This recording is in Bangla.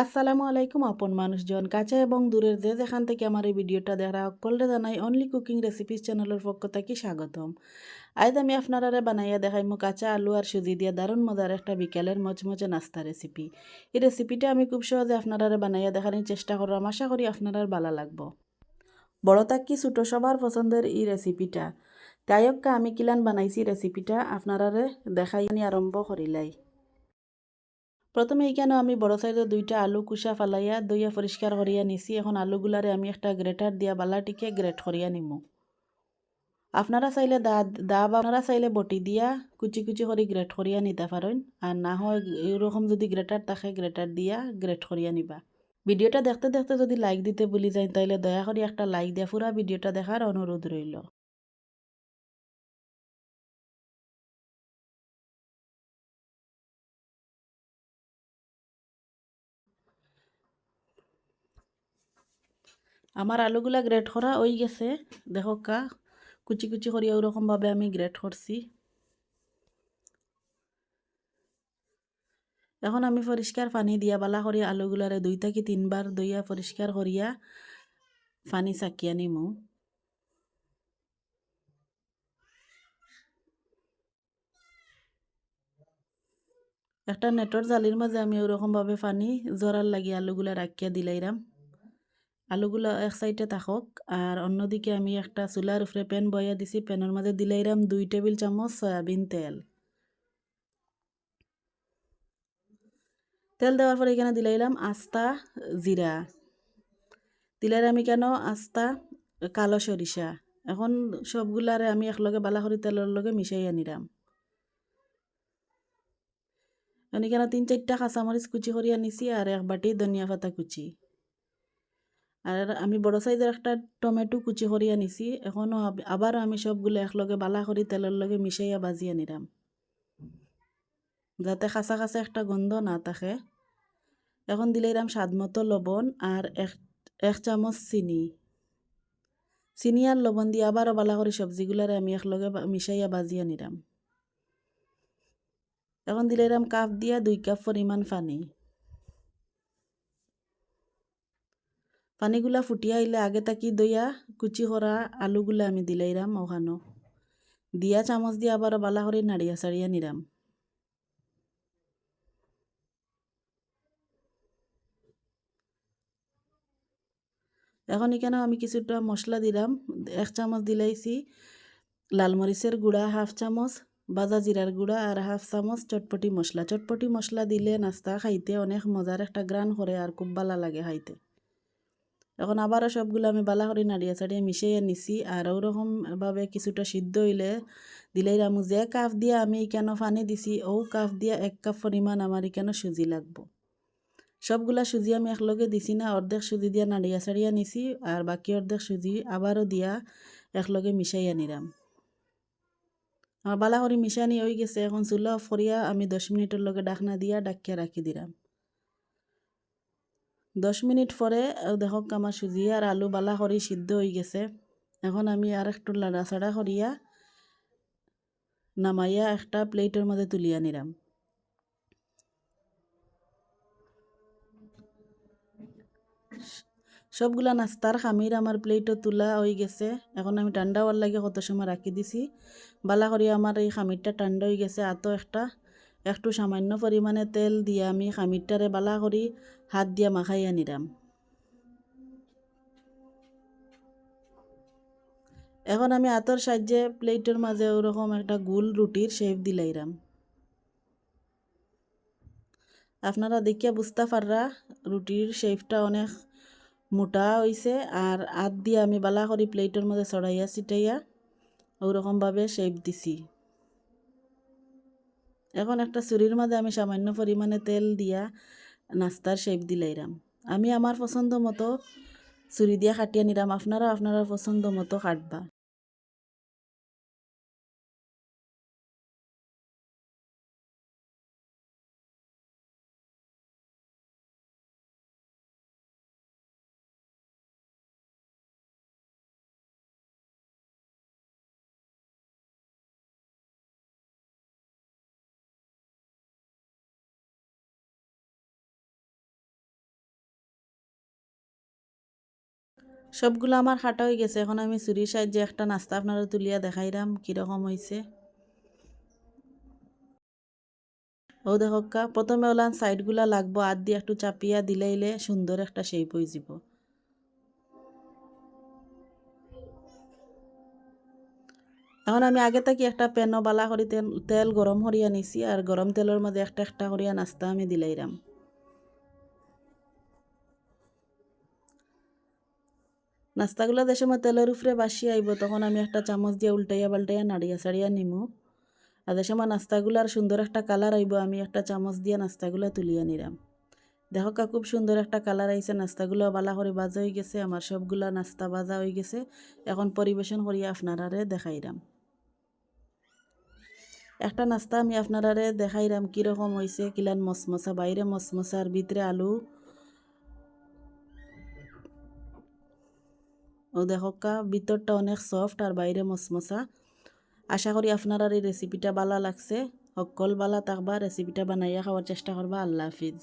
আসসালামু আলাইকুম, আপন মানুষজন। কাছে এবং দূরের যে যেখান থেকে আমার এই ভিডিওটা দেখা সকলরে জানাই অনলি কুকিং রেসিপিস চ্যানেলের পক্ষ থেকে স্বাগতম। আজ আমি আপনারা বানাইয়া দেখাইমু কাঁচা আলু আর সুজি দিয়ে দারুণ মজার একটা বিকালের মচমচে নাস্তা রেসিপি। এই রেসিপিটা আমি খুব সহজে আপনারা বানাইয়া দেখানোর চেষ্টা করলাম আশা করি আপনারা ভালো লাগবো। বড় থাকি ছোটো সবার পছন্দের এই রেসিপিটা। তাইকা আমি কিলান বানাইছি রেসিপিটা আপনারা দেখাই আরম্ভ করিলাই। প্রথমে এইখানে আমি বড় সাইজের দুইটা আলু কুসা ফালাইয়া, দইয়া পরিষ্কার করিয়া নিছি। এখন আলুগুলারে আমি একটা গ্রেটার দিয়া বালাটিকে গ্রেট করিয়া নিমু। আপনারা চাইলে দা দা বা আপনারা চাইলে বটি দিয়া, কুচি কুচি করে গ্রেট করিয়া নিতে পারেন আর না হয় এরকম যদি গ্রেটার থাকে গ্রেটার দিয়া গ্রেট করিয়া নিবা। ভিডিওটা দেখতে দেখতে যদি লাইক দিতে ভুলি যায়, তাইলে দয়া করে একটা লাইক দিয়া পুরা ভিডিওটা দেখার অনুরোধ রইল আমার আলুগুলা গ্রেট করা ওই গেছে। দেখো কা, কুচি কুচি করিয়া ওরকমভাবে আমি গ্রেট করছি। এখন আমি পরিষ্কার পানি দিয়া বালা করিয়া আলুগুলারে দুই থেকে তিনবার দইয়া পরিষ্কার করিয়া পানি চাকিয়া নিমু একটা নেটর জালির মাঝে আমি ওরকমভাবে পানি জরার লাগিয়ে আলুগুলা রাখিয়া দিলাইরাম আলুগুলো এক সাইডে থাকক, আর অন্যদিকে আমি একটা চুলার উপরে প্যান বইয়া দিছি। প্যানের মধ্যে দিলাইরাম দুই টেবিল চামচ সয়াবিন তেল। তেল দেওয়ার পরে এখানে দিলাইলাম আস্তা, জিরা। দিলাইরাম আমি কেন? আস্তা, কালো সরিষা। এখন সবগুলারে আমি একলগে বালাখরি তেলের লগে মিশাই আনিলাম এখানে তিন চারটা কাঁচামরিচ কুচি করিয়া নিছি, আর এক বাটি ধনিয়া পাতা কুচি। আর আমি বড় সাইজের একটা টমেটো কুচি করিয়া নিছি এখনও আবারও আমি সবগুলো একলগে বালা করি তেলের লগে মিশাইয়া বাজিয়া নিলাম যাতে খাঁচা খাঁচা একটা গন্ধ না থাকে এখন দিলাইরাম স্বাদ মতো লবণ আর এক এক চামচ চিনি। চিনি আর লবণ দিয়ে আবারও বালা করে সবজিগুলারে আমি একলগে মিশাইয়া বাজিয়া নিলাম এখন দিলাইরাম কাপ দিয়া দুই কাপ পরিমাণ পানি। পানিগুলা ফুটিয়া আইলে আগে তাকি দইয়া, কুচি করা আলুগুলা আমি দিলাইরাম ওখানো দিয়া চামচ দিয়ে আবার বালা করে নাড়িয়া সাড়িয়া নিরাম এখন এখানেও আমি কিছুটা মশলা দিলাম এক চামচ দিলাইছি লাল মরিচের গুঁড়া, হাফ চামচ বাজা জিরার গুঁড়া আর হাফ চামচ চটপটি মশলা চটপটি মশলা দিলে নাস্তা খাইতে অনেক মজার একটা গ্রান করে আর খুব ভালো লাগে খাইতে। এখন আবারও সবগুলো আমি বালা করে নাড়িয়া চাড়িয়ে মিশিয়ে নিছি। আর ওরকমভাবে কিছুটা সিদ্ধ হইলে দিলেই রামু যে কাপ দিয়ে আমি কেন পানি দিছি, ও কাপ দিয়া এক কাপ পরিমাণ আমার কেন সুজি লাগবো। সবগুলা সুজি আমি একলগে দিছি না, অর্ধেক সুজি দিয়া নাড়িয়া চাড়িয়া নিছি আর বাকি অর্ধেক সুজি আবারও দিয়া একলগে মিশাইয়া নিলাম। আমার বালা করে মিশানি হয়ে গেছে, এখন চুলা অফ করিয়া আমি দশ মিনিটের লগে ডাকনা দিয়া ডাকিয়া রাখি দিলাম। দশ মিনিট পরে দেখক আমার সুজি আর আলু বালা করি সিদ্ধ হয়ে গেছে। এখন আমি আর একটু লাড়াচাড়া করিয়া নামাইয়া একটা প্লেটের মধ্যে তুলিয়া নিলাম সবগুলা নাস্তার খামির আমার প্লেটও তোলা হয়ে গেছে। এখন আমি ঠান্ডা হওয়ার লাগে কত সময় রাখি দিছি। বালা করি আমার এই খামিরটা ঠান্ডা হয়ে গেছে, আতো একটা। একটু সামান্য পরিমাণে তেল দিয়ে আমি খামিরটারে বালা করি হাত দিয়া মাখাইয়া নিলাম এখন আমি আতর সাহায্যে প্লেটের মাঝে ওরকম একটা গুল রুটির শেপ দিলাইরাম আপনারা দেখিয়া বুঝতে পাররা রুটির শেপটা অনেক মোটা হয়েছে আর আত দিয়ে আমি বালা করি প্লেটের মধ্যে চড়াইয়া, ছিটাইয়া ওরকমভাবে শেপ দিছি। এখন একটা চুরির মাঝে আমি সামান্য পরিমাণে তেল দিয়া নাস্তার শেপ দিলাইরাম। আমি আমার পছন্দ মতো চুরি দিয়া কাটিয়ে নিলাম আপনারা আপনারা পছন্দ মতো কাটবা। সবগুলো আমার খাটা হয়ে গেছে। এখন আমি চুরির সাহায্যে একটা নাস্তা আপনারা তুলিয়া দেখাইরাম কীরকম হয়েছে ও দেখকা প্রথমে ওলান সাইডগুলা লাগবো আর দিয়ে একটু চাপিয়া দিলাইলে সুন্দর একটা শেপ হয়ে যাব এখন আমি আগে থেকে একটা প্যানও বালা করি তেল গরম করিয়া নিছি, আর গরম তেলের মধ্যে একটা একটা করিয়া নাস্তা আমি দিলাইরাম নাস্তাগুলো দেশে তেলের উপরে বাসি আইব, তখন আমি একটা চামচ দিয়ে উল্টাইয়া পাল্টাইয়া নাড়িয়া সাড়িয়া নিমু। আর যে সময় নাস্তাগুলার সুন্দর একটা কালার আইব, আমি একটা চামচ দিয়ে নাস্তাগুলো তুলিয়া নিলাম। দেখো কা, খুব সুন্দর একটা কালার আইছে, নাস্তাগুলো বালা করে বাজা হয়ে গেছে, আমার সবগুলা নাস্তা বাজা হয়ে গেছে। এখন পরিবেশন করিয়া আপনারারে দেখাইরাম। একটা নাস্তা আমি আপনারারে দেখাইরাম, কীরকম হয়েছে কিলান মসমসা বাইরে মসমসা আর ভিতরে আলু ও দেখকা ভিতরটা অনেক সফট আর বাইরে মসমসা আশা করি আপনারা এই রেসিপিটা ভালো লাগছে। সকল বালা থাকবা রেসিপিটা বানাইয়া খাওয়ার চেষ্টা করবা। আল্লাহ হাফিজ।